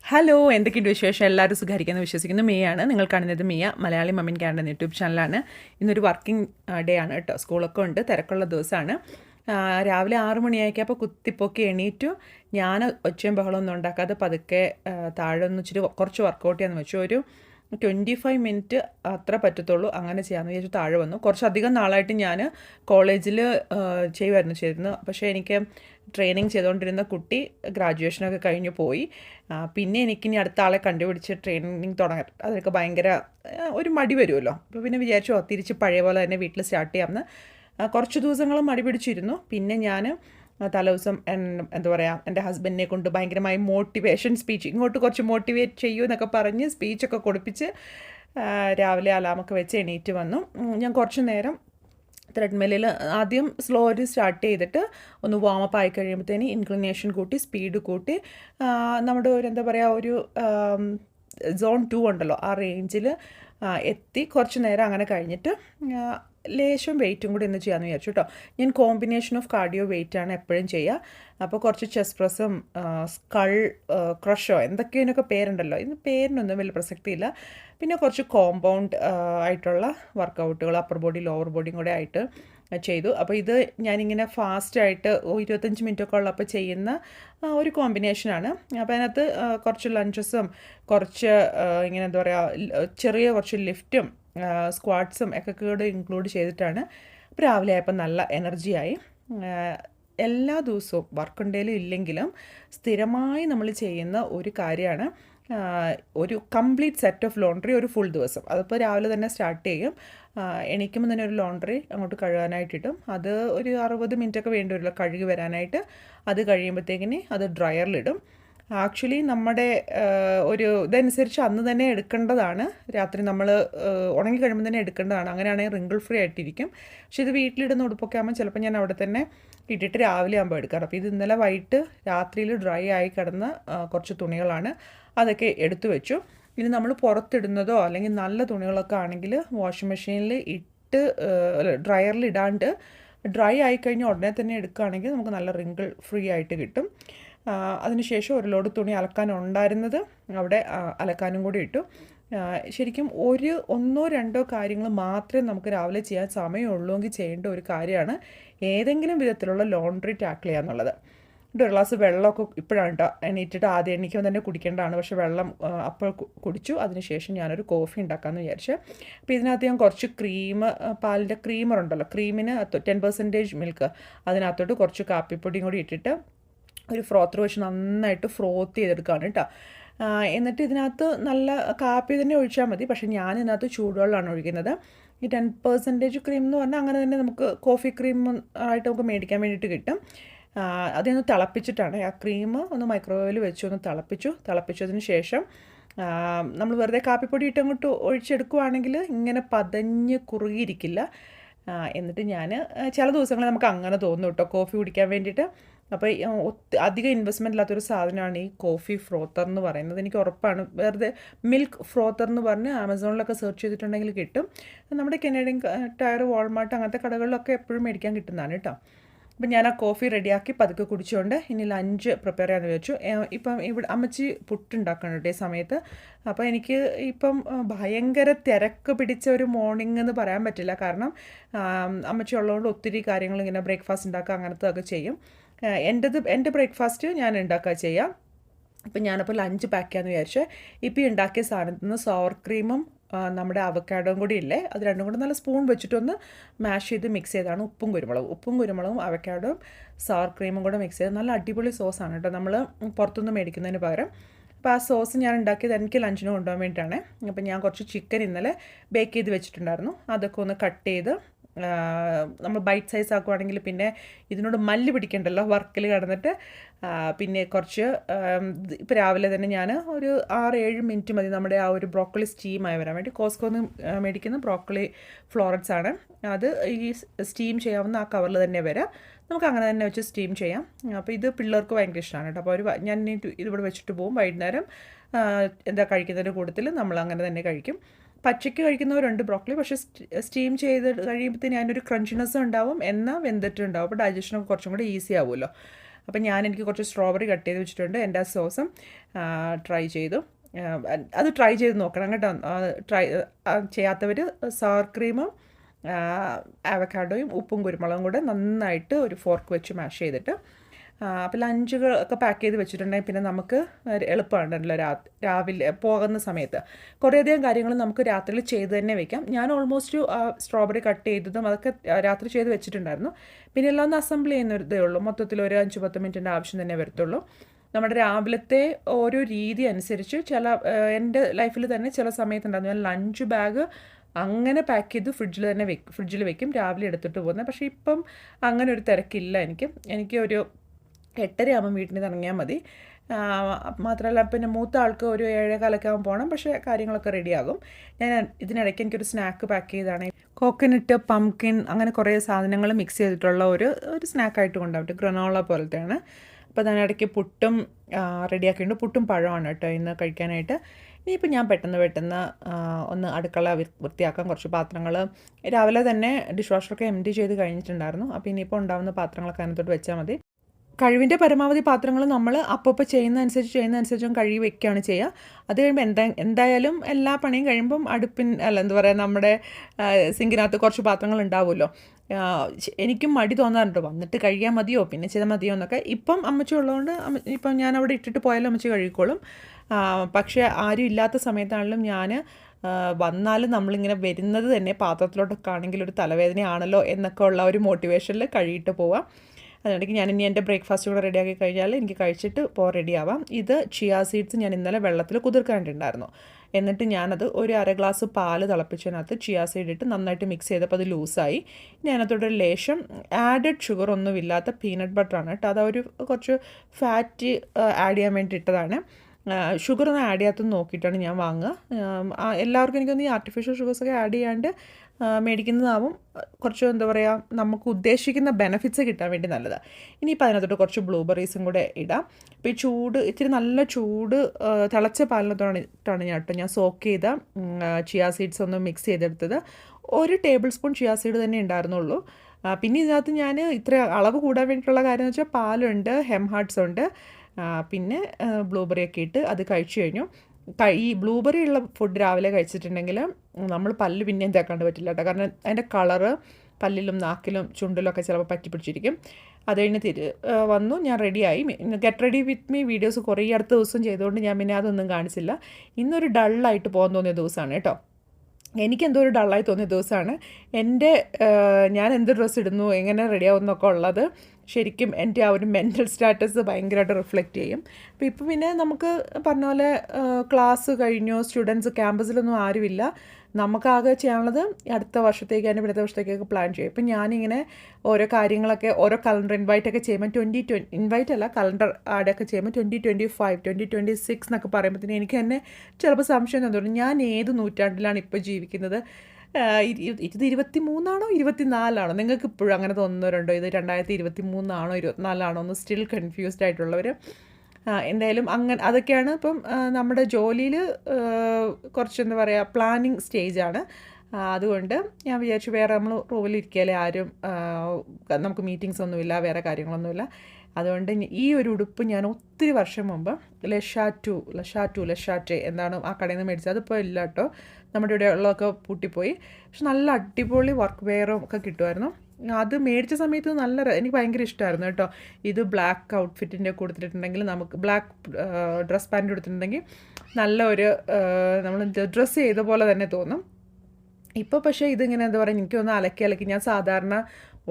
Hello എന്തൊക്കെയുണ്ട് വിശേഷം? എല്ലാവരും സുഖമായിരിക്കുന്നു വിശ്വസിക്കുന്നു. ആണ് നിങ്ങൾ കാണുന്നത് മിയ മലയാളി മമ്മിൻ ക്യാൻഡൻ യൂട്യൂബ് ചാനലാണ്. ഇന്നൊരു വർക്കിംഗ് ഡേ ആണ് കേട്ടോ. സ്കൂളൊക്കെ ഉണ്ട് തിരക്കുള്ള ദിവസമാണ്. രാവിലെ ആറ് മണിയാക്കിയപ്പോൾ കുത്തിപ്പൊക്കി എണീറ്റു. ഞാൻ ഒച്ചയും ബഹളമൊന്നും ഉണ്ടാക്കാതെ പതുക്കെ താഴെ ഒന്ന് ഇച്ചിരി കുറച്ച് വർക്കൗട്ട് ചെയ്യാന്ന് വെച്ചു. ഒരു ട്വന്റി ഫൈവ് മിനിറ്റ് അത്ര പറ്റത്തുള്ളൂ. അങ്ങനെ ചെയ്യാമെന്ന് വിചാരിച്ചു താഴെ വന്നു. കുറച്ചധികം നാളായിട്ട് ഞാൻ കോളേജിൽ ചെയ്യുമായിരുന്നു ചെയ്തിരുന്നു പക്ഷേ എനിക്ക് ട്രെയിനിങ് ചെയ്തുകൊണ്ടിരുന്ന കുട്ടി ഗ്രാജുവേഷനൊക്കെ കഴിഞ്ഞു പോയി. പിന്നെ എനിക്കിനി അടുത്ത ആളെ കണ്ടുപിടിച്ച് ട്രെയിനിങ് തുടങ്ങാൻ. അതൊക്കെ ഭയങ്കര ഒരു മടി വരുമല്ലോ. അപ്പോൾ പിന്നെ വിചാരിച്ചു "ഓ, തിരിച്ച് പഴയ പോലെ തന്നെ വീട്ടിൽ സ്റ്റാർട്ട് ചെയ്യാമെന്ന്. കുറച്ച് ദിവസങ്ങൾ മടി പിടിച്ചിരുന്നു. പിന്നെ ഞാൻ തലേദിവസം എന്താ പറയുക എന്റെ ഹസ്ബൻഡിനെ കൊണ്ട് ഭയങ്കരമായി മോട്ടിവേഷൻ സ്പീച്ച് ഇങ്ങോട്ട് കുറച്ച് മോട്ടിവേറ്റ് ചെയ്യൂ എന്നൊക്കെ പറഞ്ഞ് സ്പീച്ചൊക്കെ കൊടുപ്പിച്ച് രാവിലെ അലാമൊക്കെ വെച്ച് എണീറ്റ് വന്നു. ഞാൻ കുറച്ച് നേരം ത്രെഡ്മില്ലിൽ ആദ്യം സ്ലോ ആയിട്ട് സ്റ്റാർട്ട് ചെയ്തിട്ട് ഒന്ന് വാമപ്പ് ആയി കഴിയുമ്പോഴത്തേന് ഇൻക്ലിനേഷൻ കൂട്ടി സ്പീഡ് കൂട്ടി നമ്മുടെ ഒരു എന്താ പറയുക ഒരു സോൺ ടു ഉണ്ടല്ലോ ആ റേഞ്ചിൽ എത്തി. കുറച്ച് നേരം അങ്ങനെ കഴിഞ്ഞിട്ട് ലേശം വെയിറ്റും കൂടി ഇന്ന് ചെയ്യാമെന്ന് വിചാരിച്ചു കേട്ടോ ഞാൻ കോമ്പിനേഷൻ ഓഫ് കാർഡിയോ വെയിറ്റ് ആണ് എപ്പോഴും ചെയ്യുക അപ്പോൾ കുറച്ച് ചെസ് പ്രസ്സും സ്കൾ ക്രഷോ എന്തൊക്കെയൊക്കെ പേരുണ്ടല്ലോ. ഇന്ന് പേരിനൊന്നും വലിയ പ്രസക്തിയില്ല. പിന്നെ കുറച്ച് കോമ്പൗണ്ട് ആയിട്ടുള്ള വർക്കൗട്ടുകൾ അപ്പർ ബോഡി ലോവർ ബോഡിയും കൂടെ ആയിട്ട് ചെയ്തു. അപ്പോൾ ഇത് ഞാനിങ്ങനെ ഫാസ്റ്റായിട്ട് ഇരുപത്തഞ്ച് മിനിറ്റൊക്കെ ഉള്ളപ്പോൾ ചെയ്യുന്ന ഒരു കോമ്പിനേഷനാണ് അപ്പോൾ അതിനകത്ത് കുറച്ച് ലഞ്ചസും കുറച്ച് ഇങ്ങനെ എന്താ പറയുക ചെറിയ കുറച്ച് ലിഫ്റ്റും സ്ക്വാട്സും ഒക്കെ കൂടെ ഇൻക്ലൂഡ് ചെയ്തിട്ടാണ്. അപ്പോൾ രാവിലെ ആയപ്പോൾ നല്ല എനർജിയായി എല്ലാ ദിവസവും വർക്ക് ഉണ്ടെങ്കിലും ഇല്ലെങ്കിലും സ്ഥിരമായി നമ്മൾ ചെയ്യുന്ന ഒരു കാര്യമാണ് ഒരു കംപ്ലീറ്റ് സെറ്റ് ഓഫ് ലോണ്ടറി ഒരു ഫുൾ ദിവസം. അതിപ്പോൾ രാവിലെ തന്നെ സ്റ്റാർട്ട് ചെയ്യും. എണീക്കുമ്പോൾ തന്നെ ഒരു ലോണ്ടറി അങ്ങോട്ട് കഴുകാനായിട്ടിട്ടും അത് ഒരു അറുപത് മിനിറ്റൊക്കെ വേണ്ടി വരുമല്ലോ കഴുകി വരാനായിട്ട്. അത് കഴിയുമ്പോഴത്തേക്കിന് അത് ഡ്രയറിലിടും ആക്ച്വലി നമ്മുടെ ഒരു ഇതനുസരിച്ച് അന്ന് തന്നെ എടുക്കേണ്ടതാണ്. രാത്രി നമ്മൾ ഉണങ്ങി കഴിയുമ്പോൾ തന്നെ എടുക്കേണ്ടതാണ്. അങ്ങനെയാണെങ്കിൽ റിങ്കിൾ ഫ്രീ ആയിട്ടിരിക്കും. പക്ഷേ ഇത് വീട്ടിലിടുന്ന ഉടുപ്പൊക്കെ ആകുമ്പോൾ ചിലപ്പോൾ ഞാൻ അവിടെ തന്നെ ഇട്ടിട്ട് രാവിലെ ആകുമ്പോൾ എടുക്കാറ്. അപ്പോൾ ഇത് ഇന്നലെ വൈകിട്ട് രാത്രിയിൽ ഡ്രൈ ആയി കിടന്ന കുറച്ച് തുണികളാണ് അതൊക്കെ എടുത്തു വെച്ചു. ഇനി നമ്മൾ പുറത്തിടുന്നതോ അല്ലെങ്കിൽ നല്ല തുണികളൊക്കെ ആണെങ്കിൽ വാഷിംഗ് മെഷീനിൽ ഇട്ട് ഡ്രയറിൽ ഇടാണ്ട് ഡ്രൈ ആയിക്കഴിഞ്ഞാൽ ഉടനെ തന്നെ എടുക്കുകയാണെങ്കിൽ നമുക്ക് നല്ല റിങ്കിൾ ഫ്രീ ആയിട്ട് കിട്ടും. അതിനുശേഷം ഒരു ലോഡ് തുണി അലക്കാനുണ്ടായിരുന്നത് അവിടെ അലക്കാനും കൂടി ഇട്ടു. ശരിക്കും ഒരു ഒന്നോ രണ്ടോ കാര്യങ്ങൾ മാത്രമേ നമുക്ക് രാവിലെ ചെയ്യാൻ സമയമുള്ളൂ എങ്കിൽ ചെയ്യേണ്ട ഒരു കാര്യമാണ് ഏതെങ്കിലും വിധത്തിലുള്ള ലോണ്ടറി ടാക്കിൾ ചെയ്യുക എന്നുള്ളത്. ഒരു ഗ്ലാസ് വെള്ളമൊക്കെ ഇപ്പോഴാണ് കേട്ടോ എണീറ്റിട്ട് ആദ്യം എണീക്കുമ്പോൾ തന്നെ കുടിക്കേണ്ടതാണ്. പക്ഷേ വെള്ളം അപ്പോൾ കുടിച്ചു. അതിനുശേഷം ഞാനൊരു കോഫി ഉണ്ടാക്കാമെന്ന് വിചാരിച്ചു. അപ്പോൾ ഇതിനകത്ത് ഞാൻ കുറച്ച് ക്രീം പാലിന്റെ ക്രീമർ ഉണ്ടല്ലോ. ക്രീമിന് ടെൻ പെർസെന്റേജ് മിൽക്ക് അതിനകത്തോട്ട് കുറച്ച് കാപ്പിപ്പൊടിയും കൂടി ഇട്ടിട്ട് ഒരു ഫ്രോത്തർ വെച്ച് നന്നായിട്ട് ഫ്രോത്ത് ചെയ്തെടുക്കുകയാണ് കേട്ടോ. എന്നിട്ട് ഇതിനകത്ത് നല്ല കാപ്പി തന്നെ ഒഴിച്ചാൽ മതി. പക്ഷേ ഞാൻ ഇതിനകത്ത് ചൂടുവെള്ളമാണ് ഒഴിക്കുന്നത്. ഈ ടെൻ പെർസെന്റേജ് ക്രീം എന്ന് പറഞ്ഞാൽ അങ്ങനെ തന്നെ നമുക്ക് കോഫി ക്രീം ആയിട്ട് നമുക്ക് മേടിക്കാൻ വേണ്ടിയിട്ട് കിട്ടും. അതൊന്ന് തിളപ്പിച്ചിട്ടാണ്. ആ ക്രീം ഒന്ന് മൈക്രോവേവിൽ വെച്ച് ഒന്ന് തിളപ്പിച്ചു. തിളപ്പിച്ചതിന് ശേഷം നമ്മൾ വെറുതെ കാപ്പിപ്പൊടി ഇട്ട് അങ്ങോട്ട് ഒഴിച്ചെടുക്കുവാണെങ്കിൽ ഇങ്ങനെ പതഞ്ഞ് കുറുകിയിരിക്കില്ല. എന്നിട്ട് ഞാൻ ചില ദിവസങ്ങളിൽ നമുക്ക് അങ്ങനെ തോന്നും കേട്ടോ. കോഫി കുടിക്കാൻ വേണ്ടിയിട്ട്. അപ്പോൾ അധികം ഇൻവെസ്റ്റ്മെന്റ് ഇല്ലാത്തൊരു സാധനമാണ് ഈ കോഫി ഫ്രോത്തർ എന്ന് പറയുന്നത്. എനിക്ക് ഉറപ്പാണ്. വെറുതെ മിൽക്ക് ഫ്രോത്തർ എന്ന് പറഞ്ഞ് ആമസോണിലൊക്കെ സെർച്ച് ചെയ്തിട്ടുണ്ടെങ്കിൽ കിട്ടും. നമ്മുടെ കനേഡിയൻ ടയർ വാൾമാർട്ട് അങ്ങനത്തെ കടകളിലൊക്കെ എപ്പോഴും മേടിക്കാൻ കിട്ടുന്നതാണ് കേട്ടോ. അപ്പം ഞാൻ ആ കോഫി റെഡിയാക്കി പതുക്കെ കുടിച്ചുകൊണ്ട് ഇനി ലഞ്ച് പ്രിപ്പയർ ചെയ്യാമെന്ന് വെച്ചു ഇപ്പം ഇവിടെ അമ്മച്ചി പുട്ടുണ്ടാക്കണം ഈ സമയത്ത്. അപ്പോൾ എനിക്ക് ഇപ്പം ഭയങ്കര തിരക്ക് പിടിച്ച ഒരു മോർണിംഗ് എന്ന് പറയാൻ പറ്റില്ല. കാരണം അമ്മച്ചി ഉള്ളതുകൊണ്ട് ഒത്തിരി കാര്യങ്ങൾ ഇങ്ങനെ ബ്രേക്ക്ഫാസ്റ്റ് ഉണ്ടാക്കുക അങ്ങനത്തെ ചെയ്യും. എന്റെത് എന്റെ ബ്രേക്ക്ഫാസ്റ്റ് ഞാൻ ഉണ്ടാക്കുക ചെയ്യാം. ഇപ്പം ഞാനപ്പോൾ ലഞ്ച് പാക്ക് ചെയ്യാമെന്ന് വിചാരിച്ചു. ഇപ്പം ഉണ്ടാക്കിയ സാധനത്തിൽ നിന്ന് സോർ ക്രീമും നമ്മുടെ അവക്കാഡോയും കൂടി ഇല്ലേ? അത് രണ്ടും കൂടി നല്ല സ്പൂൺ വെച്ചിട്ടൊന്ന് മാഷ് ചെയ്ത് മിക്സ് ചെയ്താണ് ഉപ്പും കുരുമുളകും. ഉപ്പും കുരുമുളകും അവക്കാഡോയും സവർ ക്രീമും കൂടെ മിക്സ് ചെയ്ത് നല്ല അടിപൊളി സോസാണ് കേട്ടോ. നമ്മൾ പുറത്തുനിന്ന് മേടിക്കുന്നതിന് പകരം. അപ്പോൾ ആ സോസ് ഞാൻ ഉണ്ടാക്കിയത് എനിക്ക് ലഞ്ചിന് കൊണ്ടുപോകാൻ വേണ്ടിയിട്ടാണ്. അപ്പോൾ ഞാൻ കുറച്ച് ചിക്കൻ ഇന്നലെ ബേക്ക് ചെയ്ത് വെച്ചിട്ടുണ്ടായിരുന്നു. അതൊക്കെ ഒന്ന് കട്ട് ചെയ്ത് നമ്മൾ ബൈറ്റ് സൈസ് ആക്കുവാണെങ്കിൽ പിന്നെ ഇതിനോട് മല്ല് പിടിക്കണ്ടല്ലോ വർക്കിൽ കിടന്നിട്ട്. പിന്നെ കുറച്ച് ഇപ്പോൾ രാവിലെ തന്നെ ഞാൻ ഒരു ആറ് ഏഴ് മിനിറ്റ് മതി നമ്മുടെ ആ ഒരു ബ്രോക്കോളി സ്റ്റീമായി വരാൻ വേണ്ടി. കോസ്കോന്ന് മേടിക്കുന്ന ബ്രോക്കോളി ഫ്ലോററ്റ്സ് ആണ്. അത് ഈ സ്റ്റീം ചെയ്യാവുന്ന ആ കവറിൽ തന്നെ വരാം. നമുക്ക് അങ്ങനെ തന്നെ വെച്ച് സ്റ്റീം ചെയ്യാം. അപ്പോൾ ഇത് പിള്ളേർക്ക് ഭയങ്കര ഇഷ്ടമാണ് കേട്ടോ. അപ്പോൾ ഒരു ഞാൻ ഇതിവിടെ വെച്ചിട്ട് പോകും. വൈകുന്നേരം എന്താ കഴിക്കുന്നതിന്റെ കൂട്ടത്തിൽ നമ്മൾ അങ്ങനെ തന്നെ കഴിക്കും. പച്ചയ്ക്ക് കഴിക്കുന്നവരുണ്ട് ബ്രോക്കലി പക്ഷേ സ്റ്റീം ചെയ്ത് കഴിയുമ്പോഴത്തേന് അതിനൊരു ക്രഞ്ചിനെസ് ഉണ്ടാവും. എന്നാൽ വെന്തിട്ടുണ്ടാവും. അപ്പോൾ ഡൈജഷനൊക്കെ കുറച്ചും കൂടി ഈസി ആവുമല്ലോ. അപ്പം ഞാൻ എനിക്ക് കുറച്ച് സ്ട്രോബെറി കട്ട് ചെയ്ത് വെച്ചിട്ടുണ്ട്. എന്റെ ആ സോസും ട്രൈ ചെയ്തു. അത് ട്രൈ ചെയ്ത് നോക്കണം കേട്ടോ. ട്രൈ ചെയ്യാത്തവർ സവർ ക്രീമും ആവക്കാഡോയും ഉപ്പും കുരുമുളകും കൂടെ നന്നായിട്ട് ഒരു ഫോർക്ക് വെച്ച് മാഷ് ചെയ്തിട്ട് അപ്പോൾ ലഞ്ചുകൾ ഒക്കെ പാക്ക് ചെയ്ത് വെച്ചിട്ടുണ്ടെങ്കിൽ പിന്നെ നമുക്ക് ഒരു എളുപ്പമുണ്ടല്ലോ രാ രാവിലെ പോകുന്ന സമയത്ത്. കുറേയധികം കാര്യങ്ങൾ നമുക്ക് രാത്രിയിൽ ചെയ്ത് തന്നെ വെക്കാം. ഞാൻ ഓൾമോസ്റ്റ് സ്ട്രോബെറി കട്ട് ചെയ്തതും അതൊക്കെ രാത്രി ചെയ്ത് വെച്ചിട്ടുണ്ടായിരുന്നു. പിന്നെ എല്ലാം ഒന്ന് അസംബിൾ ചെയ്യുന്ന ഒരു ഇതേ ഉള്ളൂ. മൊത്തത്തിൽ ഒരു അഞ്ച് പത്ത് മിനിറ്റിന്റെ ആവശ്യം തന്നെ വരത്തുള്ളൂ. നമ്മുടെ രാവിലത്തെ ഓരോ രീതി അനുസരിച്ച് ചില എന്റെ ലൈഫിൽ തന്നെ ചില സമയത്തുണ്ടായിരുന്നു. ഞാൻ ലഞ്ച് ബാഗ് അങ്ങനെ പാക്ക് ചെയ്ത് ഫ്രിഡ്ജിൽ തന്നെ വെക്കും ഫ്രിഡ്ജിൽ വെക്കും. രാവിലെ എടുത്തിട്ട് പോകുന്നത്. പക്ഷേ ഇപ്പം അങ്ങനെ ഒരു തിരക്കില്ല എനിക്ക്. എനിക്ക് ഒരു എട്ടര ആകുമ്പോൾ വീട്ടിൽ നിന്ന് ഇറങ്ങിയാൽ മതി മാത്രമല്ല പിന്നെ മൂത്ത ആൾക്ക് ഒരു ഏഴേകാലൊക്കെ ആകുമ്പോൾ പോകണം പക്ഷേ കാര്യങ്ങളൊക്കെ റെഡിയാകും. ഞാൻ ഇതിനിടയ്ക്ക് എനിക്കൊരു സ്നാക്ക് പാക്ക് ചെയ്താണ്. കോക്കനട്ട് പംകിൻ അങ്ങനെ കുറേ സാധനങ്ങൾ മിക്സ് ചെയ്തിട്ടുള്ള ഒരു ഒരു സ്നാക്കായിട്ട് കൊണ്ടുപോകും. ഗ്രനോള പോലത്തെയാണ്. അപ്പോൾ അതിനിടയ്ക്ക് പുട്ടും റെഡിയാക്കിയിട്ടുണ്ട്. പുട്ടും പഴമാണ് കേട്ടോ ഇന്ന് കഴിക്കാനായിട്ട്. ഇനിയിപ്പോൾ ഞാൻ പെട്ടെന്ന് പെട്ടെന്ന് ഒന്ന് അടുക്കള വൃത്തിയാക്കാൻ കുറച്ച് പാത്രങ്ങൾ രാവിലെ തന്നെ ഡിഷ് വാഷറൊക്കെ എം ഡി ചെയ്ത് കഴിഞ്ഞിട്ടുണ്ടായിരുന്നു. അപ്പോൾ ഇനിയിപ്പോൾ ഉണ്ടാകുന്ന പാത്രങ്ങളൊക്കെ അതിനകത്തോട്ട് വെച്ചാൽ മതി. കഴിവിന്റെ പരമാവധി പാത്രങ്ങൾ നമ്മൾ അപ്പപ്പോ ചെയ്യുന്ന അനുസരിച്ച് കഴുകി വെക്കുകയാണ് ചെയ്യുക. അത് കഴിയുമ്പോൾ എന്താ എന്തായാലും എല്ലാ പണിയും കഴിയുമ്പം അടുപ്പിൻ അല്ല എന്താ പറയുക നമ്മുടെ സിങ്കിനകത്ത് കുറച്ച് പാത്രങ്ങൾ ഉണ്ടാവുമല്ലോ. എനിക്കും മടി തോന്നാറുണ്ട്. വന്നിട്ട് കഴിയാൻ മതിയോ പിന്നെ ചെയ്താൽ മതിയോ എന്നൊക്കെ. ഇപ്പം അമ്മച്ചി ഉള്ളതുകൊണ്ട് ഇപ്പം ഞാൻ അവിടെ ഇട്ടിട്ട് പോയാലും അമ്മച്ചി കഴുകിക്കോളും. പക്ഷേ ആരും ഇല്ലാത്ത സമയത്താണെങ്കിലും ഞാൻ വന്നാലും നമ്മളിങ്ങനെ വരുന്നത് തന്നെ പാത്രത്തിലോട്ടൊക്കെ ആണെങ്കിൽ ഒരു തലവേദനയാണല്ലോ എന്നൊക്കെ ഉള്ള ഒരു മോട്ടിവേഷനിൽ കഴുകിയിട്ട് പോവാം. അതിനിടയ്ക്ക് ഞാൻ ഇനി എന്റെ ബ്രേക്ക്ഫാസ്റ്റ് കൂടെ റെഡിയാക്കി കഴിഞ്ഞാൽ എനിക്ക് കഴിച്ചിട്ട് പോ റെഡിയാവാം ഇത് ചിയാ സീഡ്സ് ഞാൻ ഇന്നലെ വെള്ളത്തിൽ കുതിർക്കാണ്ടിട്ടുണ്ടായിരുന്നു എന്നിട്ട് ഞാനത് ഒരു അര ഗ്ലാസ് പാൽ തിളപ്പിച്ചതിനകത്ത് ചിയാ സീഡ് ഇട്ട് നന്നായിട്ട് മിക്സ് ചെയ്തപ്പോൾ അത് ലൂസായി. അതിനകത്തോട്ട് ഒരു ലേശം ആഡഡ് ഷുഗർ ഒന്നും ഇല്ലാത്ത പീനട്ട് ബട്ടറാണ് കേട്ടോ. അതൊരു കുറച്ച് ഫാറ്റ് ആഡ് ചെയ്യാൻ വേണ്ടി ഇട്ടതാണ് ഷുഗർ ഒന്നും ആഡ് ചെയ്യാത്തത് നോക്കിയിട്ടാണ് ഞാൻ വാങ്ങുക. എല്ലാവർക്കും എനിക്കൊന്ന് ഈ ആർട്ടിഫിഷ്യൽ ഷുഗേഴ്സൊക്കെ ആഡ് ചെയ്യാണ്ട് മേടിക്കുന്നതാവും. കുറച്ച് എന്താ പറയുക നമുക്ക് ഉദ്ദേശിക്കുന്ന ബെനഫിറ്റ്സ് കിട്ടാൻ വേണ്ടി നല്ലതാണ് ഇനിയിപ്പോൾ അതിനകത്തോട്ട് കുറച്ച് ബ്ലൂബെറീസും കൂടെ ഇടാം. ഇപ്പോൾ ഈ ചൂട് ഇത്തിരി നല്ല ചൂട് തിളച്ച പാലിനകത്തോടാണ് ഞാൻ കേട്ടോ ഞാൻ സോക്ക് ചെയ്ത ചിയാ സീഡ്സ് ഒന്ന് മിക്സ് ചെയ്തെടുത്തത്. ഒരു ടേബിൾ സ്പൂൺ ചിയാ സീഡ് തന്നെ ഉണ്ടായിരുന്നുള്ളൂ. പിന്നെ ഇതിനകത്ത് ഞാൻ ഇത്ര അളവ് കൂടാൻ വേണ്ടിയിട്ടുള്ള കാര്യം എന്ന് വെച്ചാൽ പാലുണ്ട് ഹെം ഹാർട്സ് ഉണ്ട്. പിന്നെ ബ്ലൂബെറി ഒക്കെ ഇട്ട് അത് കഴിച്ചു കഴിഞ്ഞു. കഴി- ഈ ബ്ലൂബെറി ഉള്ള ഫുഡ് രാവിലെ കഴിച്ചിട്ടുണ്ടെങ്കിൽ നമ്മൾ പല്ല് പിന്നെയും തേക്കാണ്ട് പറ്റില്ല കേട്ടോ. കാരണം അതിന്റെ കളറ് പല്ലിലും നാക്കിലും ചുണ്ടിലും ഒക്കെ ചിലപ്പോൾ പറ്റി പിടിച്ചിരിക്കും. അത് കഴിഞ്ഞ് തിരി വന്നു ഞാൻ റെഡിയായി get ready with me videos കുറേ അടുത്ത ദിവസം ചെയ്തുകൊണ്ട് ഞാൻ പിന്നെ അതൊന്നും കാണിച്ചില്ല. ഇന്നൊരു ഡള്ളായിട്ട് പോകാൻ തോന്നിയ ദിവസമാണ് കേട്ടോ. എനിക്കെന്തോ ഒരു ഡള്ളായി തോന്നിയ ദിവസമാണ്. എന്റെ ഞാൻ എന്ത് ഡ്രസ്സ് ഇടുന്നു എങ്ങനെ റെഡിയാവും എന്നൊക്കെ ഉള്ളത് ശരിക്കും എന്റെ ആ ഒരു മെന്റൽ സ്റ്റാറ്റസ് ഭയങ്കരമായിട്ട് റിഫ്ലക്റ്റ് ചെയ്യും. അപ്പോൾ ഇപ്പം പിന്നെ നമുക്ക് പറഞ്ഞ പോലെ ക്ലാസ് കഴിഞ്ഞു സ്റ്റുഡൻസ് ക്യാമ്പസിലൊന്നും ആരുമില്ല. നമുക്കാകെ ചെയ്യാനുള്ളത് അടുത്ത വർഷത്തേക്ക് അതിന്റെ പിന്നത്തെ വർഷത്തേക്കൊക്കെ പ്ലാൻ ചെയ്യും. ഇപ്പം ഞാനിങ്ങനെ ഓരോ കാര്യങ്ങളൊക്കെ ഓരോ കലണ്ടർ ഇൻവൈറ്റ് ഒക്കെ ചെയ്യുമ്പോൾ ട്വന്റി ട്വൻ ഇൻവൈറ്റ് അല്ല കലണ്ടർ ആഡൊക്കെ ചെയ്യുമ്പോൾ twenty twenty five twenty twenty six എന്നൊക്കെ പറയുമ്പോഴത്തേന് എനിക്ക് തന്നെ ചിലപ്പോൾ സംശയം തോന്നും. ഞാൻ ഏത് നൂറ്റാണ്ടിലാണ് ഇപ്പോൾ ജീവിക്കുന്നത്? ഇത് ഇരുപത്തി മൂന്നാണോ ഇരുപത്തി നാലാണോ നിങ്ങൾക്ക് ഇപ്പോഴും അങ്ങനെ തോന്നുന്നവരുണ്ടോ? ഇത് രണ്ടായിരത്തി ഇരുപത്തി മൂന്നാണോ ഇരുപത്തിനാലാണോ? എന്ന് സ്റ്റിൽ കൺഫ്യൂസ്ഡ് ആയിട്ടുള്ളവർ എന്തായാലും അങ്ങനെ അതൊക്കെയാണ് ഇപ്പം നമ്മുടെ ജോലിയിൽ കുറച്ച് എന്താ പറയുക പ്ലാനിങ് സ്റ്റേജാണ് അതുകൊണ്ട് ഞാൻ വിചാരിച്ചു വേറെ നമ്മൾ റൂമിലിരിക്കുകയല്ലേ ആരും നമുക്ക് മീറ്റിങ്സ് ഒന്നുമില്ല വേറെ കാര്യങ്ങളൊന്നുമില്ല. അതുകൊണ്ട് ഈ ഒരു ഉടുപ്പ് ഞാൻ ഒത്തിരി വർഷം മുമ്പ് ലഷാറ്റു ലഷാറ്റു ലഷാറ്റെ എന്താണ് ആ കടയിൽ നിന്ന് മേടിച്ചത്. അതിപ്പോൾ ഇല്ല കേട്ടോ നമ്മുടെ ഇവിടെ ഉള്ളതൊക്കെ പൂട്ടിപ്പോയി. പക്ഷെ നല്ല അടിപൊളി വർക്ക് വെയറും ഒക്കെ കിട്ടുമായിരുന്നു. അത് മേടിച്ച സമയത്ത് നല്ല എനിക്ക് ഭയങ്കര ഇഷ്ടമായിരുന്നു കേട്ടോ. ഇത് ബ്ലാക്ക് ഔട്ട്ഫിറ്റിന്റെ കൊടുത്തിട്ടുണ്ടെങ്കിൽ നമുക്ക് ബ്ലാക്ക് ഡ്രസ്സ് പാന്റ് കൊടുത്തിട്ടുണ്ടെങ്കിൽ നല്ല ഒരു നമ്മൾ ഡ്രസ്സ് ചെയ്ത പോലെ തന്നെ തോന്നും. ഇപ്പോൾ പക്ഷേ ഇതിങ്ങനെ എന്താ പറയുക എനിക്കൊന്ന് അലക്കി അലക്കി ഞാൻ സാധാരണ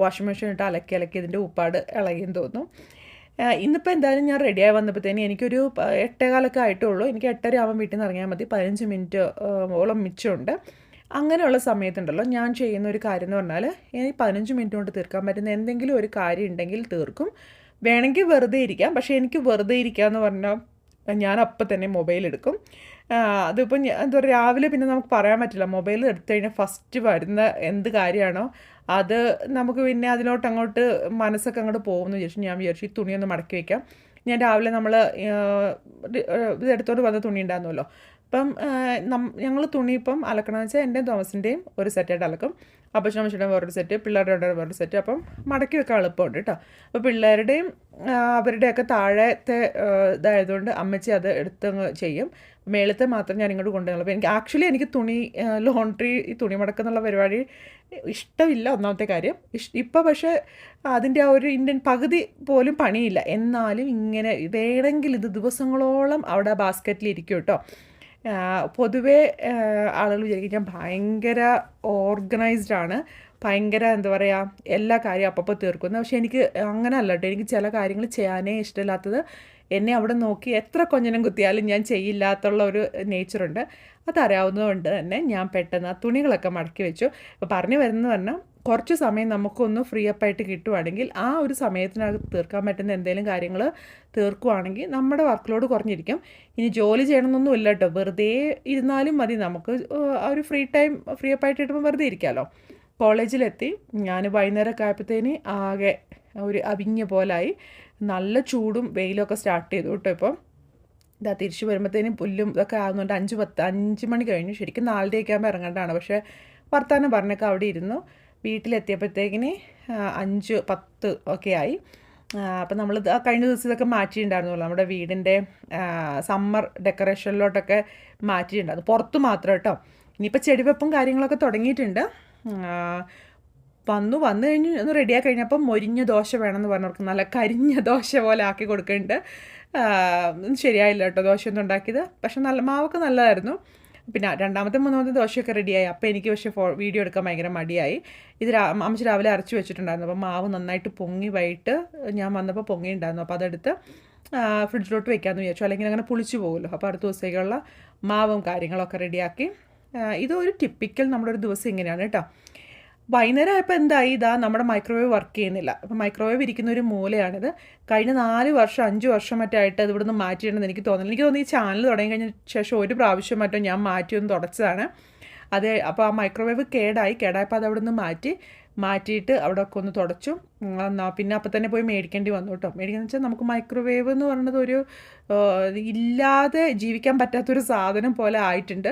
വാഷിംഗ് മെഷീൻ ഇട്ട് അലക്കി അലക്കി ഇതിന്റെ ഉപ്പാട് ഇളകിയെന്ന് തോന്നും. ഇന്നിപ്പോൾ എന്തായാലും ഞാൻ റെഡിയായി വന്നപ്പോഴത്തേന് എനിക്കൊരു എട്ടേകാലൊക്കെ ആയിട്ടുള്ളൂ. എനിക്ക് എട്ടര ആവാൻ വീട്ടിൽ നിന്ന് ഇറങ്ങിയാൽ മതി. പതിനഞ്ച് മിനിറ്റ് ഓളം മിച്ചമുണ്ട്. അങ്ങനെയുള്ള സമയത്തുണ്ടല്ലോ ഞാൻ ചെയ്യുന്ന ഒരു കാര്യം എന്ന് പറഞ്ഞാൽ എനിക്ക് പതിനഞ്ച് മിനിറ്റ് കൊണ്ട് തീർക്കാൻ പറ്റുന്ന എന്തെങ്കിലും ഒരു കാര്യം ഉണ്ടെങ്കിൽ തീർക്കും. വേണമെങ്കിൽ വെറുതെ ഇരിക്കാം. പക്ഷേ എനിക്ക് വെറുതെ ഇരിക്കുക എന്ന് പറഞ്ഞാൽ ഞാൻ അപ്പം തന്നെ മൊബൈൽ എടുക്കും. അതിപ്പോൾ എന്താ പറയുക രാവിലെ പിന്നെ നമുക്ക് പറയാൻ പറ്റില്ല. മൊബൈൽ എടുത്തു കഴിഞ്ഞാൽ ഫസ്റ്റ് വരുന്ന എന്ത് കാര്യമാണോ അത് നമുക്ക് പിന്നെ അതിലോട്ട് അങ്ങോട്ട് മനസ്സൊക്കെ അങ്ങോട്ട് പോകുമെന്ന് വിചാരിച്ചു ഞാൻ വിചാരിച്ചു ഈ തുണിയൊന്ന് മടക്കി വയ്ക്കാം ഞാൻ രാവിലെ നമ്മൾ ഇത് എടുത്തോണ്ട് വന്ന തുണി ഉണ്ടായിരുന്നല്ലോ. അപ്പം ഞങ്ങൾ തുണി ഇപ്പം അലക്കണമെന്ന് വെച്ചാൽ എന്റെയും തോമസിന്റെയും ഒരു സെറ്റായിട്ട് അലക്കും. അപ്പച്ചനും അമ്മച്ചിയുടെ വേറൊരു സെറ്റ് പിള്ളേരുടെ വേറൊരു സെറ്റ് അപ്പം മടക്കി വെക്കാൻ എളുപ്പമുണ്ട് കേട്ടോ അപ്പോൾ പിള്ളേരുടെയും അവരുടെയൊക്കെ താഴത്തെ ഇതായതുകൊണ്ട് അമ്മച്ചി അത് എടുത്തങ്ങ് ചെയ്യും. മേളത്തെ മാത്രം ഞാൻ ഇങ്ങോട്ട് കൊണ്ടുവന്നുള്ളൂ അപ്പോൾ എനിക്ക് ആക്ച്വലി എനിക്ക് തുണി ലോണ്ട്രി ഈ തുണി മടക്കുന്നുള്ള പരിപാടി ഇഷ്ടമില്ല ഒന്നാമത്തെ കാര്യം. ഇഷ് ഇപ്പോൾ പക്ഷേ അതിന്റെ ആ ഒരു ഇന്ത്യൻ പകുതി പോലും പണിയില്ല. എന്നാലും ഇങ്ങനെ വേണമെങ്കിൽ ഇത് ദിവസങ്ങളോളം അവിടെ ബാസ്ക്കറ്റിൽ ഇരിക്കും കേട്ടോ പൊതുവേ ആളുകൾ വിചാരിക്കും ഞാൻ ഭയങ്കര ഓർഗനൈസ്ഡ് ആണ്. ഭയങ്കര എന്താ പറയുക എല്ലാ കാര്യവും അപ്പപ്പോൾ തീർക്കുന്നു പക്ഷേ എനിക്ക് അങ്ങനെ അല്ല കേട്ടോ. എനിക്ക് ചില കാര്യങ്ങൾ ചെയ്യാനേ ഇഷ്ടമില്ലാത്തത് എന്നെ അവിടെ നോക്കി എത്ര കൊഞ്ഞനം കുത്തിയാലും ഞാൻ ചെയ്യില്ലാത്തുള്ള ഒരു നേച്ചറുണ്ട് അതറിയാവുന്നതുകൊണ്ട് തന്നെ ഞാൻ പെട്ടെന്ന് ആ തുണികളൊക്കെ മടക്കി വെച്ചു. അപ്പോൾ പറഞ്ഞു വരുന്നത് പറഞ്ഞാൽ കുറച്ച് സമയം നമുക്കൊന്ന് ഫ്രീ അപ്പ് ആയിട്ട് കിട്ടുവാണെങ്കിൽ ആ ഒരു സമയത്തിനകത്ത് തീർക്കാൻ പറ്റുന്ന എന്തെങ്കിലും കാര്യങ്ങൾ തീർക്കുവാണെങ്കിൽ നമ്മുടെ വർക്ക് ലോഡ് കുറഞ്ഞിരിക്കും. ഇനി ജോലി ചെയ്യണമെന്നൊന്നും ഇല്ല കേട്ടോ വെറുതെ ഇരുന്നാലും മതി നമുക്ക്. ഒരു ഫ്രീ ടൈം ഫ്രീ അപ്പ് ആയിട്ട് ഇടുമ്പോൾ വെറുതെ ഇരിക്കാമല്ലോ കോളേജിലെത്തി. ഞാൻ വൈകുന്നേരമൊക്കെ ആയപ്പോഴത്തേന് ആകെ ഒരു അവിഞ്ഞ പോലായി. നല്ല ചൂടും വെയിലൊക്കെ സ്റ്റാർട്ട് ചെയ്തു കേട്ടോ ഇപ്പം. ഇതാ തിരിച്ചു വരുമ്പോഴത്തേനും പുല്ലും ഇതൊക്കെ ആകുന്നുണ്ട് അഞ്ച് പത്ത് അഞ്ച് മണി കഴിഞ്ഞു. ശരിക്കും നാലരയൊക്കെ ആകുമ്പോൾ ഇറങ്ങേണ്ടതാണ്. പക്ഷേ വർത്താനം പറഞ്ഞൊക്കെ അവിടെ ഇരുന്നു. വീട്ടിലെത്തിയപ്പോഴത്തേക്കിന് അഞ്ച് പത്ത് ഒക്കെ ആയി. അപ്പം നമ്മൾ കഴിഞ്ഞ ദിവസം ഇതൊക്കെ മാറ്റിയിട്ടുണ്ടായിരുന്നല്ലോ നമ്മുടെ വീടിന്റെ സമ്മർ ഡെക്കറേഷനിലോട്ടൊക്കെ മാറ്റിയിട്ടുണ്ടായിരുന്നു. പുറത്ത് മാത്രം കേട്ടോ. ഇനിയിപ്പോൾ ചെടിവെപ്പും കാര്യങ്ങളൊക്കെ തുടങ്ങിയിട്ടുണ്ട്. വന്നു. വന്നു കഴിഞ്ഞ് ഒന്ന് റെഡിയാക്കി കഴിഞ്ഞപ്പം മൊരിഞ്ഞ ദോശ വേണമെന്ന് പറഞ്ഞവർക്ക് നല്ല കരിഞ്ഞ ദോശ പോലെ ആക്കി കൊടുക്കുന്നുണ്ട്. ശരിയായില്ല കേട്ടോ ദോശ ഒന്നും ഉണ്ടാക്കിയത്. പക്ഷെ നല്ല മാവൊക്കെ നല്ലതായിരുന്നു. പിന്നെ രണ്ടാമത്തെ മൂന്നാമത്തെ ദോശയൊക്കെ റെഡിയായി അപ്പോൾ എനിക്ക് പക്ഷേ ഫോ വീഡിയോ എടുക്കാൻ ഭയങ്കര മടിയായി. ഇത് അമ്മച്ചി രാവിലെ അരച്ച് വെച്ചിട്ടുണ്ടായിരുന്നു. അപ്പോൾ മാവ് നന്നായിട്ട് പൊങ്ങി വൈകിട്ട് ഞാൻ വന്നപ്പോൾ പൊങ്ങി ഉണ്ടായിരുന്നു അപ്പോൾ അതെടുത്ത് ഫ്രിഡ്ജിലോട്ട് വെക്കാമെന്ന് വിചാരിച്ചു. അല്ലെങ്കിൽ അങ്ങനെ പുളിച്ചു പോകുമല്ലോ. അപ്പോൾ അടുത്ത ദിവസത്തേക്കുള്ള മാവും കാര്യങ്ങളൊക്കെ റെഡിയാക്കി ഇത് ഒരു ടിപ്പിക്കൽ നമ്മുടെ ഒരു ദിവസം ഇങ്ങനെയാണ് കേട്ടോ. വൈകുന്നേരം ആയപ്പോൾ എന്തായി? ഇതാ നമ്മുടെ മൈക്രോവേവ് വർക്ക് ചെയ്യുന്നില്ല. അപ്പോൾ മൈക്രോവേവ് ഇരിക്കുന്ന ഒരു മൂലയാണിത്. കഴിഞ്ഞ നാല് വർഷം അഞ്ച് വർഷം മറ്റായിട്ട് അത് ഇവിടുന്ന് മാറ്റിയിട്ടുണ്ടെന്ന് എനിക്ക് തോന്നുന്നില്ല എനിക്ക് തോന്നുന്നു ഈ ചാനൽ തുടങ്ങി കഴിഞ്ഞ ശേഷം ഒരു പ്രാവശ്യം മറ്റോ ഞാൻ മാറ്റിയൊന്ന് തുടച്ചതാണ്. അത് അപ്പോൾ ആ മൈക്രോവേവ് കേടായി. കേടായപ്പോൾ അത് അവിടെ നിന്ന് മാറ്റി മാറ്റിയിട്ട് അവിടെ ഒക്കെ ഒന്ന് തുടച്ചു. പിന്നെ അപ്പം തന്നെ പോയി മേടിക്കേണ്ടി വന്നു കേട്ടോ. മേടിക്കുന്ന വെച്ചാൽ നമുക്ക് മൈക്രോവേവ് എന്ന് പറയുന്നത് ഒരു ഇല്ലാതെ ജീവിക്കാൻ പറ്റാത്തൊരു സാധനം പോലെ ആയിട്ടുണ്ട്.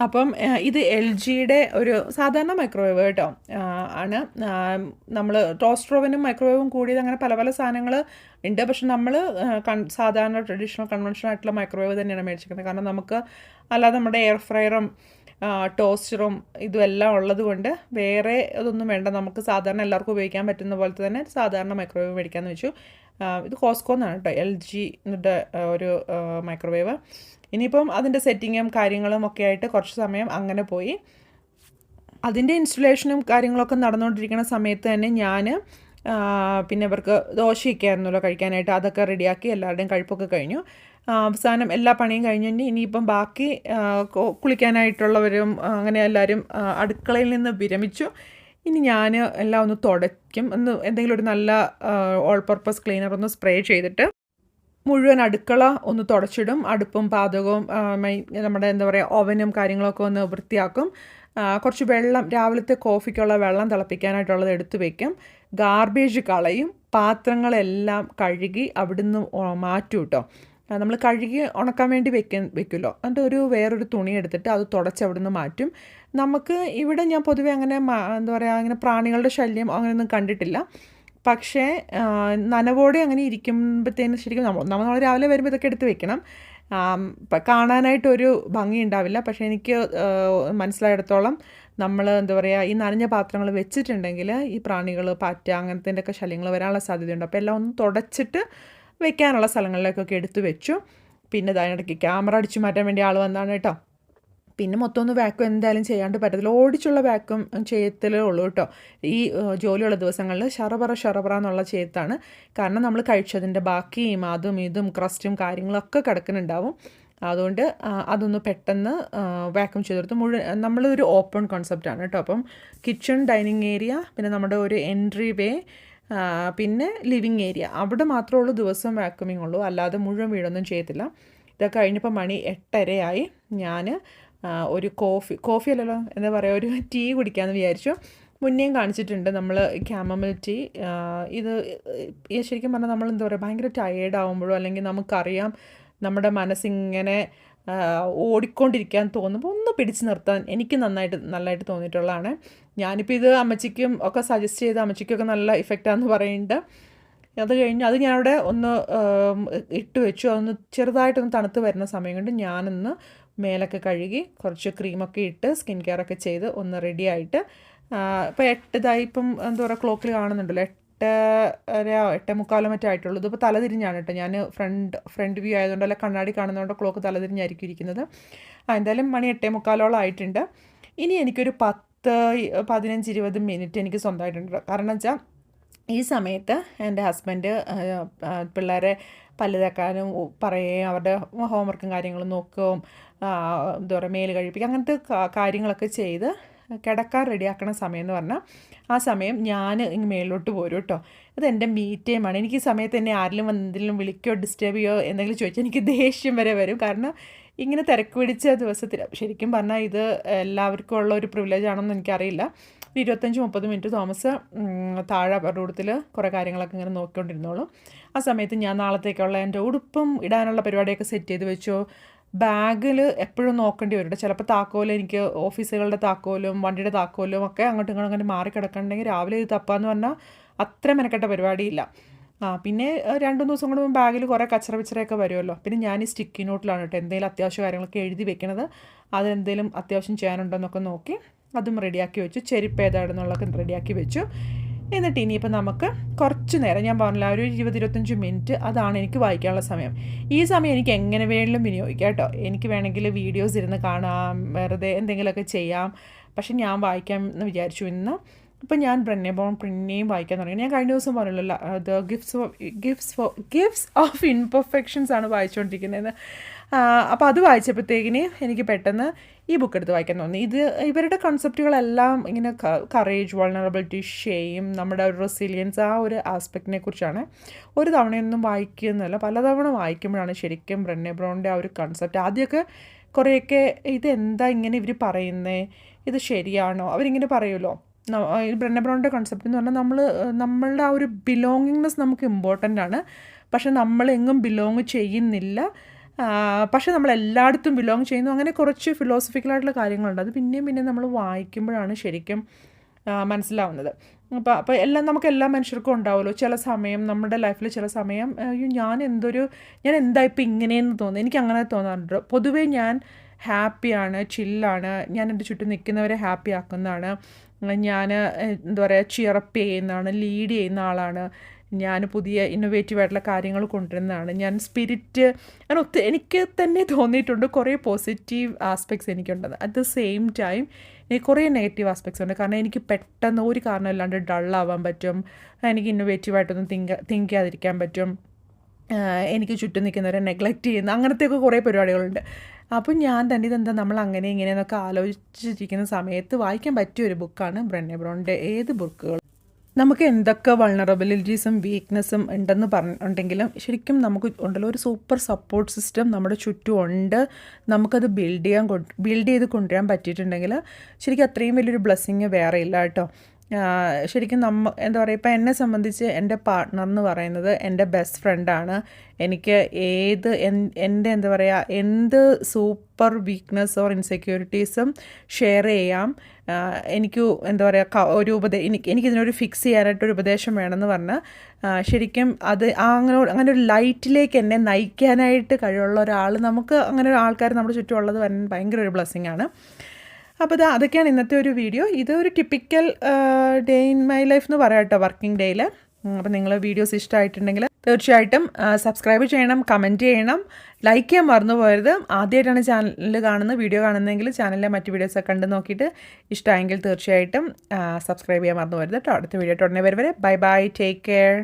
അപ്പം ഇത് എൽ ജിയുടെ ഒരു സാധാരണ മൈക്രോവേവ് കേട്ടോ. ആണ്. നമ്മൾ ടോസ്റ്റർ ഓവനും മൈക്രോവേവും കൂടിയത് അങ്ങനെ പല പല സാധനങ്ങൾ ഉണ്ട്. പക്ഷെ നമ്മൾ സാധാരണ ട്രഡീഷണൽ കൺവെൻഷണൽ ആയിട്ടുള്ള മൈക്രോവേവ് തന്നെയാണ് മേടിച്ചിരിക്കുന്നത് കാരണം നമുക്ക് അല്ലാതെ നമ്മുടെ എയർ ഫ്രയറും ടോസ്റ്ററും ഇതും എല്ലാം ഉള്ളത് കൊണ്ട് വേറെ ഇതൊന്നും വേണ്ട. നമുക്ക് സാധാരണ എല്ലാവർക്കും ഉപയോഗിക്കാൻ പറ്റുന്ന പോലത്തെ തന്നെ സാധാരണ മൈക്രോവേവ് മേടിക്കാമെന്ന് വെച്ചു. ഇത് കോസ്കോ എന്നാണ് കേട്ടോ എൽ ജി എന്നിട്ട് ഒരു മൈക്രോവേവ് ഇനിയിപ്പം അതിന്റെ സെറ്റിങ്ങും കാര്യങ്ങളും ഒക്കെ ആയിട്ട് കുറച്ച് സമയം അങ്ങനെ പോയി. അതിന്റെ ഇൻസ്റ്റലേഷനും കാര്യങ്ങളൊക്കെ നടന്നുകൊണ്ടിരിക്കുന്ന സമയത്ത് തന്നെ ഞാൻ പിന്നെ ഇവർക്ക് ദോശയൊക്കെ ആയിരുന്നല്ലോ കഴിക്കാനായിട്ട് അതൊക്കെ റെഡിയാക്കി എല്ലാവരുടെയും കഴിപ്പൊക്കെ കഴിഞ്ഞു. അവസാനം എല്ലാ പണിയും കഴിഞ്ഞ് ഇനി ഇനിയിപ്പം ബാക്കി കുളിക്കാനായിട്ടുള്ളവരും അങ്ങനെ എല്ലാവരും അടുക്കളയിൽ നിന്ന് വിരമിച്ചു. ഇനി ഞാൻ എല്ലാം ഒന്ന് തുടയ്ക്കും. ഒന്ന് എന്തെങ്കിലും ഒരു നല്ല ഓൾ പർപ്പസ് ക്ലീനർ ഒന്ന് സ്പ്രേ ചെയ്തിട്ട് മുഴുവൻ അടുക്കള ഒന്ന് തുടച്ചിടും. അടുപ്പും പാചകവും നമ്മുടെ എന്താ പറയുക ഓവനും കാര്യങ്ങളൊക്കെ ഒന്ന് വൃത്തിയാക്കും. കുറച്ച് വെള്ളം രാവിലത്തെ കോഫിക്കുള്ള വെള്ളം തിളപ്പിക്കാനായിട്ടുള്ളത് എടുത്തു വയ്ക്കും ഗാർബേജ് കളയും. പാത്രങ്ങളെല്ലാം കഴുകി അവിടുന്ന് മാറ്റും കേട്ടോ നമ്മൾ കഴുകി ഉണക്കാൻ വേണ്ടി വെക്ക വെക്കുമല്ലോ. എന്നിട്ട് ഒരു വേറൊരു തുണി എടുത്തിട്ട് അത് തുടച്ച് അവിടെ നിന്ന് മാറ്റും. നമുക്ക് ഇവിടെ ഞാൻ പൊതുവേ അങ്ങനെ എന്താ പറയുക അങ്ങനെ പ്രാണികളുടെ ശല്യം അങ്ങനെയൊന്നും കണ്ടിട്ടില്ല. പക്ഷേ നനവോടെ അങ്ങനെ ഇരിക്കുമ്പോഴത്തേന് ശരിക്കും നമ്മൾ നമ്മൾ രാവിലെ വരുമ്പോൾ ഇതൊക്കെ എടുത്ത് വെക്കണം. കാണാനായിട്ടൊരു ഭംഗി ഉണ്ടാവില്ല. പക്ഷേ എനിക്ക് മനസ്സിലായിടത്തോളം നമ്മൾ എന്താ പറയുക ഈ നനഞ്ഞ പാത്രങ്ങൾ വെച്ചിട്ടുണ്ടെങ്കിൽ ഈ പ്രാണികൾ പാറ്റ അങ്ങനത്തെ ഒക്കെ ശല്യങ്ങൾ വരാനുള്ള സാധ്യതയുണ്ട്. അപ്പോൾ എല്ലാം ഒന്ന് തുടച്ചിട്ട് വെക്കാനുള്ള സ്ഥലങ്ങളിലേക്കൊക്കെ എടുത്തു വെച്ചു. പിന്നെ അതിനിടയ്ക്ക് ക്യാമറ അടിച്ചു മാറ്റാൻ വേണ്ടി ആൾ വന്നാണ് കേട്ടോ. പിന്നെ മൊത്തം ഒന്ന് വാക്വം എന്തായാലും ചെയ്യാണ്ട് പറ്റത്തില്ല. ഓടിച്ചുള്ള വാക്വം ചെയ്യത്തലേ ഉള്ളൂ കേട്ടോ. ഈ ജോലിയുള്ള ദിവസങ്ങളിൽ ഷറബറ ഷറബറ എന്നുള്ള ചെയ്ത്താണ് കാരണം നമ്മൾ കഴിച്ചതിന്റെ ബാക്കിയും അതും ഇതും ക്രസ്റ്റും കാര്യങ്ങളൊക്കെ കിടക്കുന്നുണ്ടാവും. അതുകൊണ്ട് അതൊന്ന് പെട്ടെന്ന് വാക്വം കൊടുത്ത് മുഴുവൻ നമ്മളൊരു ഓപ്പൺ കോൺസെപ്റ്റാണ് കേട്ടോ. അപ്പം കിച്ചൺ ഡൈനിങ് ഏരിയ പിന്നെ നമ്മുടെ ഒരു എൻട്രി വേ പിന്നെ ലിവിങ് ഏരിയ. അവിടെ മാത്രമേ ഉള്ളൂ ദിവസം വാക്യൂമിങ് ഉള്ളൂ. അല്ലാതെ മുഴുവൻ വീടൊന്നും ചെയ്യത്തില്ല. ഇതൊക്കെ കഴിഞ്ഞപ്പോൾ മണി എട്ടരയായി. ഞാൻ ഒരു കോഫി കോഫി അല്ലല്ലോ എന്താ പറയുക ഒരു ടീ കുടിക്കാമെന്ന് വിചാരിച്ചു. മുന്നേയും കാണിച്ചിട്ടുണ്ട് നമ്മൾ ക്യാമമിൽ ടീ ഇത് ശരിക്കും പറഞ്ഞാൽ നമ്മൾ എന്താ പറയുക ഭയങ്കര ടയേർഡ് ആകുമ്പോഴോ അല്ലെങ്കിൽ നമുക്കറിയാം നമ്മുടെ മനസ്സിങ്ങനെ ഓടിക്കൊണ്ടിരിക്കാൻ തോന്നുമ്പോൾ ഒന്ന് പിടിച്ചു നിർത്താൻ എനിക്ക് നന്നായിട്ട് നല്ലതായിട്ട് തോന്നിയിട്ടുള്ളതാണ്. ഞാനിപ്പോൾ ഇത് അമ്മച്ചിക്കും ഒക്കെ സജസ്റ്റ് ചെയ്ത് അമ്മച്ചിക്കൊക്കെ നല്ല ഇഫക്റ്റാന്ന് പറയുന്നുണ്ട്. അത് കഴിഞ്ഞ് അത് ഞാനവിടെ ഒന്ന് ഇട്ട് വെച്ചു. അതൊന്ന് ചെറുതായിട്ടൊന്ന് തണുത്ത് വരുന്ന സമയം കൊണ്ട് ഞാനൊന്ന് മേലൊക്കെ കഴുകി കുറച്ച് ക്രീമൊക്കെ ഇട്ട് സ്കിൻ കെയറൊക്കെ ചെയ്ത് ഒന്ന് റെഡിയായിട്ട് ഇപ്പോൾ എട്ട് ഇതായി ഇപ്പം എന്താ പറയുക ക്ലോക്കിൽ കാണുന്നുണ്ടല്ലോ എട്ടര എട്ടേ മുക്കാലോ മറ്റോ ആയിട്ടുള്ളൂ. ഇതിപ്പോൾ തലതിരിഞ്ഞാണ് കേട്ടോ. ഞാൻ ഫ്രണ്ട് ഫ്രണ്ട് വ്യൂ ആയതുകൊണ്ട് അല്ല കണ്ണാടി കാണുന്നതുകൊണ്ട് ക്ലോക്ക് തലതിരിഞ്ഞായിരിക്കും ഇരിക്കുന്നത് ആ എന്തായാലും മണി എട്ടേ മുക്കാലോളം ആയിട്ടുണ്ട്. ഇനി എനിക്കൊരു പത്ത് പതിനഞ്ച് ഇരുപത് മിനിറ്റ് എനിക്ക് സ്വന്തമായിട്ടുണ്ട് കാരണം വെച്ചാൽ ഈ സമയത്ത് എന്റെ ഹസ്ബൻഡ് പിള്ളേരെ പല്ല് തേക്കാനും ഉ- പറയുകയും അവരുടെ ഹോംവർക്കും കാര്യങ്ങളും നോക്കുകയും എന്താ പറയുക മേൽ കഴിപ്പിക്കുക അങ്ങനത്തെ കാര്യങ്ങളൊക്കെ ചെയ്ത് കിടക്കാൻ റെഡിയാക്കണ സമയം എന്ന് പറഞ്ഞാൽ ആ സമയം ഞാൻ ഇങ്ങ് മേളിലോട്ട് പോരും കേട്ടോ. അത് എന്റെ മീ ടൈമാണ് എനിക്ക് ഈ സമയത്ത് എന്നെ ആരെങ്കിലും എന്തെങ്കിലും വിളിക്കുകയോ ഡിസ്റ്റർബ് ചെയ്യോ എന്തെങ്കിലും ചോദിച്ചാൽ എനിക്ക് ദേഷ്യം വരെ വരും. കാരണം ഇങ്ങനെ തിരക്ക് പിടിച്ച ദിവസത്തിൽ ശരിക്കും പറഞ്ഞാൽ ഇത് എല്ലാവർക്കും ഉള്ള ഒരു പ്രിവിലേജ് ആണെന്ന് എനിക്കറിയില്ല. ഒരു ഇരുപത്തഞ്ച് മുപ്പത് മിനിറ്റ് തോമസ് താഴെ റൂഡത്തിൽ കുറേ കാര്യങ്ങളൊക്കെ ഇങ്ങനെ നോക്കിക്കൊണ്ടിരുന്നോളൂ. ആ സമയത്ത് ഞാൻ നാളത്തേക്കുള്ള എന്റെ ഉടുപ്പും ഇടാനുള്ള പരിപാടിയൊക്കെ സെറ്റ് ചെയ്ത് വെച്ചു ബാഗിൽ എപ്പോഴും നോക്കേണ്ടി വരും. ചിലപ്പോൾ താക്കോൽ എനിക്ക് ഓഫീസുകളുടെ താക്കോലും വണ്ടിയുടെ താക്കോലും ഒക്കെ അങ്ങോട്ടും ഇങ്ങോട്ടും അങ്ങനെ മാറി കിടക്കണമെങ്കിൽ രാവിലെ ഇത് തപ്പാന്ന് പറഞ്ഞാൽ അത്ര മെനക്കെട്ട പരിപാടിയില്ല. ആ പിന്നെ രണ്ടു ദിവസം കൊണ്ട് ബാഗിൽ കുറേ കച്ചറ വിച്ചറയൊക്കെ വരുമല്ലോ. പിന്നെ ഞാൻ ഈ സ്റ്റിക്കി നോട്ടിലാണ് കേട്ടോ എന്തെങ്കിലും അത്യാവശ്യ കാര്യങ്ങളൊക്കെ എഴുതി വെക്കണത്. അതെന്തെങ്കിലും അത്യാവശ്യം ചെയ്യാനുണ്ടോ എന്നൊക്കെ നോക്കി അതും റെഡിയാക്കി വെച്ചു. ചെരുപ്പ് ഏതാണെന്നുള്ളതൊക്കെ റെഡിയാക്കി വെച്ചു. എന്നിട്ട് ഇനിയിപ്പോൾ നമുക്ക് കുറച്ച് നേരം ഞാൻ പറഞ്ഞില്ല ഒരു ഇരുപത് ഇരുപത്തഞ്ച് മിനിറ്റ് അതാണ് എനിക്ക് വായിക്കാനുള്ള സമയം. ഈ സമയം എനിക്ക് എങ്ങനെ വേണമെങ്കിലും വിനിയോഗിക്കാം കേട്ടോ. എനിക്ക് വേണമെങ്കിൽ വീഡിയോസ് ഇരുന്ന് കാണാം വെറുതെ എന്തെങ്കിലുമൊക്കെ ചെയ്യാം. പക്ഷെ ഞാൻ വായിക്കാം എന്ന് വിചാരിച്ചു. ഇന്ന് ഇപ്പം ഞാൻ ബ്രെന്നെ ബോൺ പിന്നെയും വായിക്കാൻ തുടങ്ങി. ഞാൻ കഴിഞ്ഞ ദിവസം പറഞ്ഞല്ലോ the gifts gifts gifts of imperfections ആണ് വായിച്ചുകൊണ്ടിരിക്കുന്നത്. അപ്പോൾ അത് വായിച്ചപ്പോഴത്തേക്കിന് എനിക്ക് പെട്ടെന്ന് ഈ ബുക്ക് എടുത്ത് വായിക്കാൻ തോന്നി. ഇത് ഇവരുടെ കൺസെപ്റ്റുകളെല്ലാം ഇങ്ങനെ കറേജ് വൾണറബിലിറ്റി ഷെയിം നമ്മുടെ ഒരു റെസിലിയൻസ് ആ ഒരു ആസ്പെക്റ്റിനെ കുറിച്ചാണ് ഒരു തവണയൊന്നും വായിക്കുന്നതല്ല പലതവണ വായിക്കുമ്പോഴാണ് ശരിക്കും ബ്രെന്നെ ബ്രോണിന്റെ ആ ഒരു കൺസെപ്റ്റ് ആദ്യമൊക്കെ കുറേയൊക്കെ ഇതെന്താ ഇങ്ങനെ ഇവർ പറയുന്നത് ഇത് ശരിയാണോ? അവരിങ്ങനെ പറയുമല്ലോ. ബ്രെന്നെ ബ്രൗണിന്റെ കൺസെപ്റ്റ് എന്ന് പറഞ്ഞാൽ നമ്മൾ നമ്മളുടെ ആ ഒരു ബിലോങ്ങിങ്നെസ് നമുക്ക് ഇമ്പോർട്ടന്റ് ആണ്. പക്ഷെ നമ്മളെങ്ങും ബിലോങ് ചെയ്യുന്നില്ല. പക്ഷെ നമ്മൾ എല്ലായിടത്തും ബിലോങ് ചെയ്യുന്നു. അങ്ങനെ കുറച്ച് ഫിലോസഫിക്കലായിട്ടുള്ള കാര്യങ്ങളുണ്ട്. അത് പിന്നെയും പിന്നെയും നമ്മൾ വായിക്കുമ്പോഴാണ് ശരിക്കും മനസ്സിലാവുന്നത്. അപ്പോൾ അപ്പോൾ എല്ലാം നമുക്ക് എല്ലാ മനുഷ്യർക്കും ഉണ്ടാവുമല്ലോ. ചില സമയം നമ്മുടെ ലൈഫിൽ ചില സമയം അയ്യോ ഞാൻ എന്തൊരു ഞാൻ എന്താ ഇപ്പം ഇങ്ങനെയെന്ന് തോന്നുന്നു. എനിക്ക് അങ്ങനെ തോന്നാറുണ്ട്. പൊതുവേ ഞാൻ ഹാപ്പിയാണ് ചില്ലാണ് ഞാൻ എന്റെ ചുറ്റും നിൽക്കുന്നവരെ ഹാപ്പി ആക്കുന്നതാണ്. ഞാൻ എന്താ പറയുക ചിയറപ്പ് ചെയ്യുന്നതാണ് ലീഡ് ചെയ്യുന്ന ആളാണ്. ഞാൻ പുതിയ ഇന്നൊവേറ്റീവ് ആയിട്ടുള്ള കാര്യങ്ങൾ കൊണ്ടുവരുന്നതാണ്. ഞാൻ സ്പിരിറ്റ് അങ്ങനെ ഒത്തിരി എനിക്ക് തന്നെ തോന്നിയിട്ടുണ്ട് കുറേ പോസിറ്റീവ് ആസ്പെക്ട്സ് എനിക്കുണ്ടെന്ന്. അറ്റ് ദ സെയിം ടൈം എനിക്ക് കുറേ നെഗറ്റീവ് ആസ്പെക്ട്സ് ഉണ്ട്. കാരണം എനിക്ക് പെട്ടെന്ന് ഒരു കാരണമില്ലാണ്ട് ഡള്ളാവാൻ പറ്റും. എനിക്ക് ഇന്നൊവേറ്റീവായിട്ടൊന്നും തിങ്ക് തിങ്ക് ചെയ്യാതിരിക്കാൻ പറ്റും. എനിക്ക് ചുറ്റും നിൽക്കുന്നവരെ നെഗ്ലക്റ്റ് ചെയ്യുന്ന അങ്ങനത്തെയൊക്കെ കുറേ പരിപാടികളുണ്ട്. അപ്പം ഞാൻ തന്നെ ഇതെന്താ നമ്മൾ അങ്ങനെ ഇങ്ങനെയെന്നൊക്കെ ആലോചിച്ചിരിക്കുന്ന സമയത്ത് വായിക്കാൻ പറ്റിയ ഒരു ബുക്കാണ് ബ്രണ്ണെ ബ്രോണിന്റെ ഏത് ബുക്കുകൾ നമുക്ക് എന്തൊക്കെ വൾണറബിലിറ്റീസും വീക്ക്നെസ്സും ഉണ്ടെന്ന് പറഞ്ഞിട്ടുണ്ടെങ്കിലും ശരിക്കും നമുക്ക് ഉണ്ടല്ലോ ഒരു സൂപ്പർ സപ്പോർട്ട് സിസ്റ്റം നമ്മുടെ ചുറ്റും ഉണ്ട് നമുക്കത് ബിൽഡ് ചെയ്യാൻ ബിൽഡ് ചെയ്ത് കൊണ്ടുവരാൻ പറ്റിയിട്ടുണ്ടെങ്കിൽ ശരിക്കും അത്രയും വലിയൊരു ബ്ലെസ്സിങ് വേറെ ഇല്ല കേട്ടോ. ശരിക്കും നമ്മ എന്താ പറയുക ഇപ്പം എന്നെ സംബന്ധിച്ച് എന്റെ പാർട്ട്ണർ എന്ന് പറയുന്നത് എന്റെ ബെസ്റ്റ് ഫ്രണ്ടാണ് എനിക്ക് ഏത് എൻ- എന്റെ എന്താ പറയുക എന്ത് സൂപ്പർ വീക്ക്നെസ് ഓർ ഇൻസെക്യൂരിറ്റീസും ഷെയർ ചെയ്യാം. എനിക്ക് എന്താ പറയുക ഒരു ഉപദേ എനിക്ക് എനിക്കിതിനൊരു ഫിക്സ് ചെയ്യാനായിട്ടൊരു ഉപദേശം വേണമെന്ന് പറഞ്ഞാൽ ശരിക്കും അത് അങ്ങനെ അങ്ങനെ ഒരു ലൈറ്റിലേക്ക് എന്നെ നയിക്കാനായിട്ട് കഴിവുള്ള ഒരാൾ നമുക്ക് അങ്ങനെ ഒരു ആൾക്കാർ നമ്മുടെ ചുറ്റുമുള്ളത് ഭയങ്കര ഒരു ബ്ലെസ്സിങ് ആണ്. അപ്പോൾ ഇത് അതൊക്കെയാണ് ഇന്നത്തെ ഒരു വീഡിയോ ഇത് ഒരു typical day in my life എന്ന് പറയാം കേട്ടോ വർക്കിംഗ് ഡേയിൽ അപ്പോൾ നിങ്ങൾ വീഡിയോസ് ഇഷ്ടമായിട്ടുണ്ടെങ്കിൽ തീർച്ചയായിട്ടും സബ്സ്ക്രൈബ് ചെയ്യണം കമന്റ് ചെയ്യണം ലൈക്ക് ചെയ്യാൻ മറന്നു പോയത് ആദ്യമായിട്ടാണ് ചാനൽ കാണുന്നത് വീഡിയോ കാണുന്നതെങ്കിൽ ചാനലിലെ മറ്റ് വീഡിയോസൊക്കെ കണ്ട് നോക്കിയിട്ട് ഇഷ്ടമായെങ്കിൽ തീർച്ചയായിട്ടും സബ്സ്ക്രൈബ് ചെയ്യാൻ മറന്നു പോയത് കേട്ടോ. അടുത്ത വീഡിയോ ഉടനെ വരെ ബൈ ബൈ ടേക്ക് കെയർ